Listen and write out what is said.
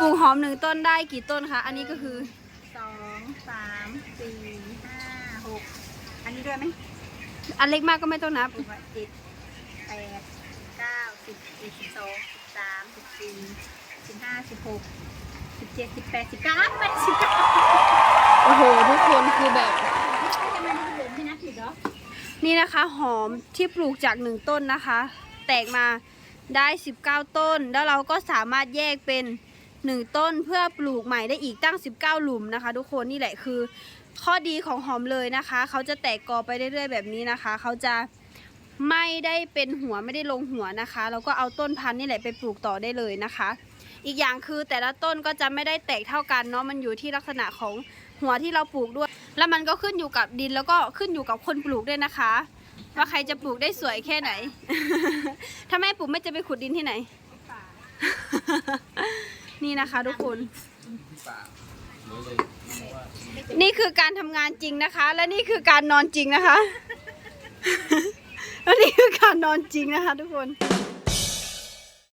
ปลูกหอมหนึ่งต้นได้กี่ต้นคะ อันนี้ก็คือสองสามสี่ห้าหกอันนี้ด้วยไหมอันเล็กมากก็ไม่ต้องนับถูกไหมเจ็ดแปดเก้าสิบสิบเอ็ดสิบสองสิบสามสิบสี่สิบห้าสิบหกสิบเจ็ดสิบแปดสิบเก้าแปดสิบเก้าโอ้โห ทุกคนคือแบบทำไมมันหลุมที่นับผิดเหรอนี่นะคะหอมที่ปลูกจากหนึ่งต้นนะคะ แตกมาได้ 19 ต้น แล้วเราก็สามารถแยกเป็น 1 ต้นเพื่อปลูกใหม่ได้อีกตั้ง 19 หลุมนะคะ ทุกคนนี่แหละคือ ข้อดีของหอมเลยนะคะ เขาจะแตกกอไปเรื่อยๆแบบนี้นะคะ เขาจะไม่ได้เป็นหัวไม่ได้ลงหัวนะคะแล้วก็เอาต้นพันธุ์นี่แหละไปปลูกต่อได้เลยนะคะ อีกอย่างคือแต่ละต้นก็จะไม่ได้แตกเท่ากันเนาะมันอยู่ที่ลักษณะของหัวที่เราปลูกด้วย แล้วมันก็ขึ้นอยู่กับดินแล้วก็ขึ้นอยู่กับคนปลูกด้วยนะคะ ว่าใครจะปลูกได้สวยแค่ไหน ถ้าไม่ปลูกไม่จะไปขุดดินที่ไหน นี่นะคะ ทุกคนป่าหรือเลยว่านี่คือการทำงานจริงนะคะ และนี่คือการนอนจริงนะคะ และนี่คือการนอนจริงนะคะ ทุกคน